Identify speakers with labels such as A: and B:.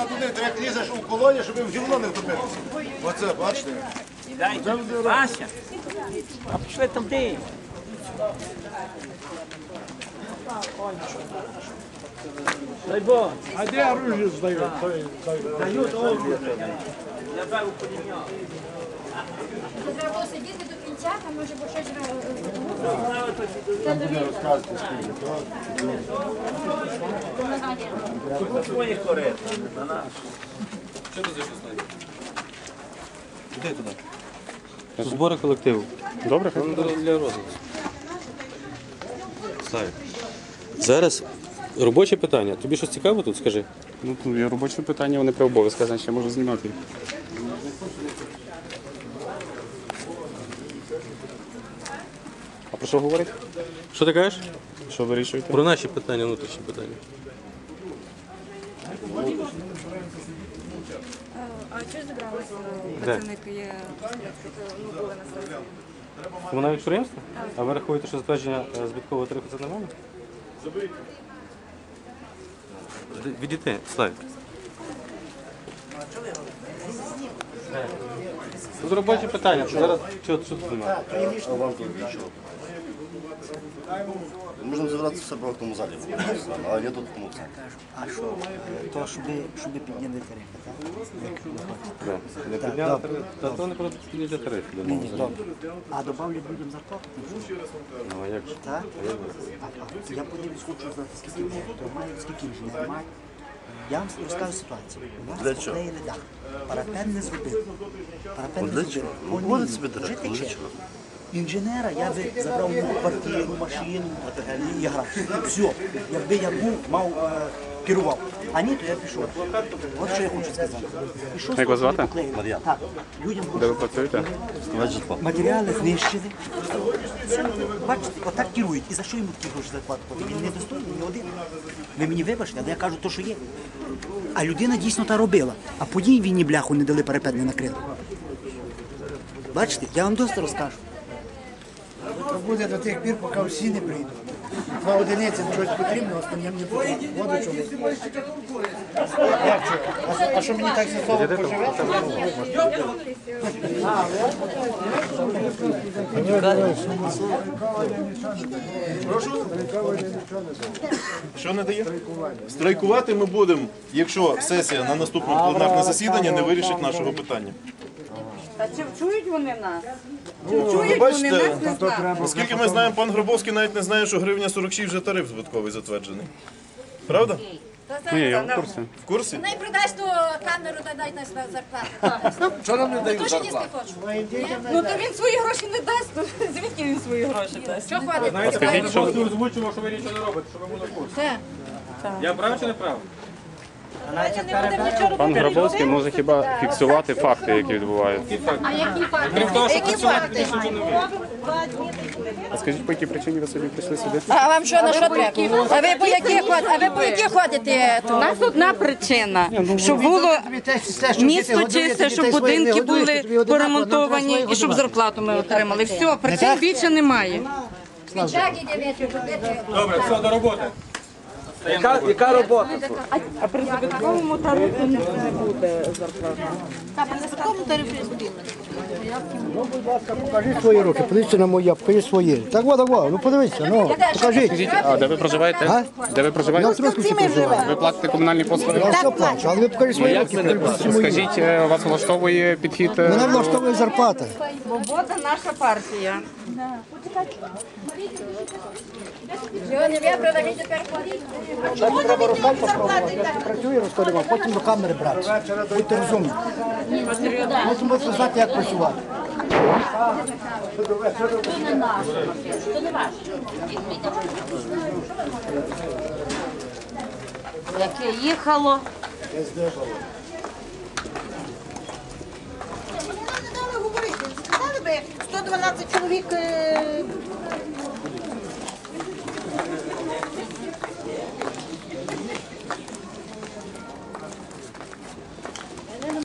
A: А туди ти як лізеш у колоні, щоб в гівно не втопитися. Оце, бачите?
B: Дайте, Вася. А пішли туди. Дай Бог.
C: А де оружие здають?
B: Дають оружие. Я беру полім'я.
D: Треба було сидіти до кінця, там може бо щось
B: Корити.
A: Іди туди.
E: Збори колективу. Добре, хай для, для розвитку. Славі. Зараз робоче питання. Тобі щось цікаво тут, скажи?
F: Ну, тут є робоче питання, вони при обов'язках, значить я можу знімати. А про що говорить?
E: Що ти кажеш?
F: Що вирішуєте?
E: Про наші питання, внутрішні питання.
G: А чого зібралися працівники є ну, були на сесії?
E: Комунальне підприємство? А ви рахуєте, що затвердження е, збиткового тарифу це нормально? Відійти, Славі. Тут робоче питання. Зараз що, що тут немає?
A: Тут. Можемо забратися в себе в тому залі, але я тут в тому центрі.
H: А що? То, щоб, щоб підняли тарифи, так?
E: Не підняли тариф. Та то не про підняття тарифів. я
H: Ні, ні, добре. А добавлять людям зарплату?
E: Ну, а як же?
H: Так? Я подивлюсь, хочу знати, скільки вони тримають, скільки не мають. Я вам розкажу ситуацію. У нас
A: Для
H: поклеїли дах. Парапет не зробив. Парапет не?
A: Ну, вводить собі
H: вже
A: директор, для чого?
H: Інженера я би забрав йому квартиру, машину і грав. Все. Якби я був, мав е, керував. А ні, то я пішов. От що я хочу сказати. І що
F: Як вас звати?
H: поклеїли? Так. Людям
F: Де ви працюєте?
A: Давай житло.
H: Матеріали знищили. Все. Бачите, отак керують. І за що йому такі гроші зарплату платити? Він не достойний, ні один. Ви мені вибачте, але я кажу то, що є. А людина дійсно та робила. А по ній війні бляху не дали парапет не накрили. Бачите, я вам досить розкажу.
C: Буде до тих пір, поки всі не прийдуть. Два одиниці щось потрібно, останнім не потрібно. А що- А що мені так зі словом поживете?
I: Що не дає? Страйкувати ми будемо, якщо сесія на наступне пленарне засідання не вирішить нашого питання.
G: А чи чують вони нас? Чи
I: Ви
G: чують вони нас не знають?
I: наскільки ми знаємо, пан Гробовський навіть не знає, що гривня 46 вже тариф збитковий затверджений. Правда?
F: Ні, я в курсі.
I: В курсі?
D: Най придасть ту камеру та дай на зарплату.
A: Що нам не дають
D: ж їсти хоче?
G: Ну то він свої гроші не дасть. то Звідки він свої гроші дасть?
D: Що хватить?
F: Скажіть, що
E: озвучимо, що ви нічого не робите, що ви будете в курсі. Я прав чи не прав?
F: Пан Грабовський може хіба фіксувати факти, які відбуваються?
D: А які факти?
E: Які факти?
F: А скажіть, по якій причині ви сьогодні прийшли сюди?
G: А вам що на що треба? А ви по які ходите? А ви по які ходите? У нас одна причина, щоб було місто чисте, щоб будинки були поремонтовані і щоб зарплату ми отримали. Все, причин більше немає.
E: Добре, все, до роботи.
B: Яка робота?
G: А при збитковому тарифі не буде зарплати.
C: Покажіть свої руки, подивіться на моє, покажіть свої. Так, вот, так, ну подивіться, ну, покажіть.
F: А де ви проживаєте?
C: А?
F: Де ви
C: Я в
F: проживаєте?
C: Трускавці проживаю.
F: Ви платите комунальні послуги?
C: Я все плачу, але ви покажіть свої руки, мої.
F: Скажіть, е, вас влаштовує підхід? е,
C: Мене влаштовує зарплата.
G: Свобода наша партія.
C: Працюю, розкажу, потім до камери брати. Будьте розумні. Потім будете знати, як працювати.
G: Яке їхало. Не дали говорити.
J: Сказали би 112 чоловік.